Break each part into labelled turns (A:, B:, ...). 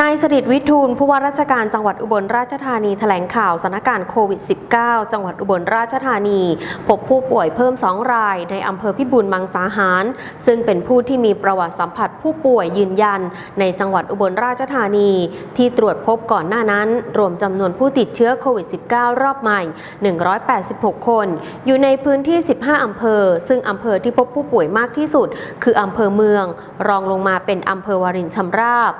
A: นายสริตวิทูลผู้ว่าราชการจังหวัดอุบลราชธานีแถลงข่าวสถานการณ์โควิด -19 จังหวัดอุบลราชธานี พบผู้ป่วยเพิ่ม 2 รายในอำเภอพิบูลมังสาหาร ซึ่งเป็นผู้ที่มีประวัติสัมผัสผู้ป่วยยืนยัน ในจังหวัดอุบลราชธานี ที่ตรวจพบก่อนหน้านั้น รวมจำนวนผู้ติดเชื้อโควิด -19 รอบใหม่ 186 คน อยู่ในพื้นที่ 15 อำเภอ ซึ่งอำเภอที่พบผู้ป่วยมากที่สุด คืออำเภอเมือง รองลงมาเป็นอำเภอวารินชำราบ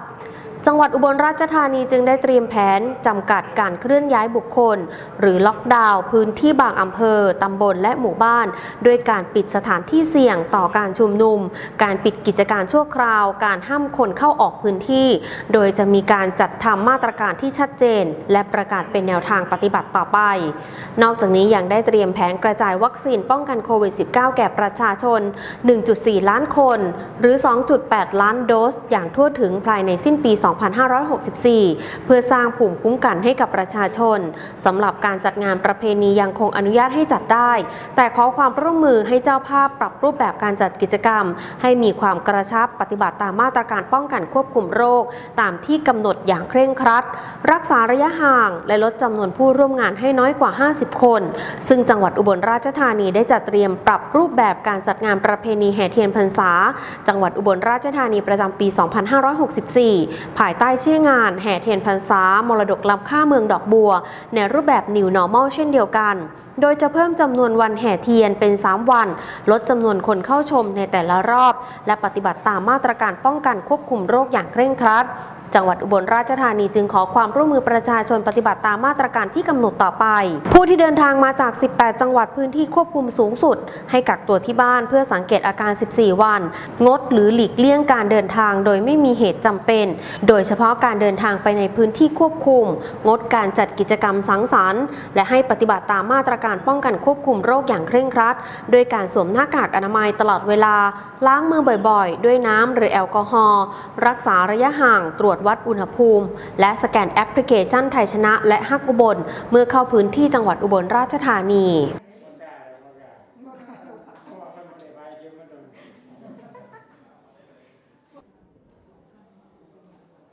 A: จังหวัดอุบลราชธานีจึงได้เตรียมแผนจำกัดการเคลื่อนย้ายบุคคล หรือล็อกดาวน์พื้นที่บางอำเภอ ตำบลและหมู่บ้านด้วยการปิดสถานที่เสี่ยงต่อการชุมนุม การปิดกิจการชั่วคราว การห้ามคนเข้าออกพื้นที่ โดยจะมีการจัดทำมาตรการที่ชัดเจน และประกาศเป็นแนวทางปฏิบัติต่อไป นอกจากนี้ยังได้เตรียมแผนกระจายวัคซีนป้องกันโควิด -19 แก่ประชาชน 1.4 ล้านคน หรือ 2.8 ล้านโดส อย่างทั่วถึงภายในสิ้นปี 2 2564 เพื่อสร้างภูมิคุ้มกันให้กับประชาชนสำหรับการจัดงานประเพณียังคงอนุญาตให้จัดได้ แต่ขอความร่วมมือให้เจ้าภาพปรับรูปแบบการจัดกิจกรรม ให้มีความกระชับปฏิบัติตามมาตรการป้องกันควบคุมโรค ตามที่กำหนดอย่างเคร่งครัด รักษาระยะห่าง และลดจำนวนผู้ร่วมงานให้น้อยกว่า 50 คน ซึ่งจังหวัดอุบลราชธานีได้จัดเตรียมปรับรูปแบบการจัดงานประเพณีแห่เทียนพรรษา จังหวัดอุบลราชธานีประจำปี 2564ภายใต้ชื่องานแห่เทียนพรรษามรดกล้ำค่าเมืองดอกบัว ในรูปแบบ New Normal เช่นเดียวกัน โดยจะเพิ่มจำนวนวันแห่เทียนเป็น 3 วัน ลดจำนวนคนเข้าชมในแต่ละรอบ และปฏิบัติตามมาตรการป้องกันควบคุมโรคอย่างเคร่งครัด จังหวัดอุบลราชธานีจึงขอความร่วมมือประชาชนปฏิบัติตามมาตรการที่กำหนดต่อไป ผู้ที่เดินทางมาจาก 18 จังหวัดพื้นที่ควบคุมสูงสุด ให้กักตัวที่บ้านเพื่อสังเกตอาการ 14 วัน งดหรือหลีกเลี่ยงการเดินทางโดยไม่มีเหตุจำเป็น โดยเฉพาะการเดินทางไปในพื้นที่ควบคุม งดการจัดกิจกรรมสังสรรค์ และให้ปฏิบัติตามมาตรการป้องกันควบคุมโรคอย่างเคร่งครัดโดยการสวมหน้ากากอนามัยตลอดเวลา ล้างมือบ่อยๆ ด้วยน้ำหรือแอลกอฮอล์รักษาระยะห่างตรวจจวัดอุณหภูมิ และสแกนแอปพลิเคชันไทยชนะ และฮักอุบล เมื่อเข้าพื้นที่จังหวัดอุบลราชธานี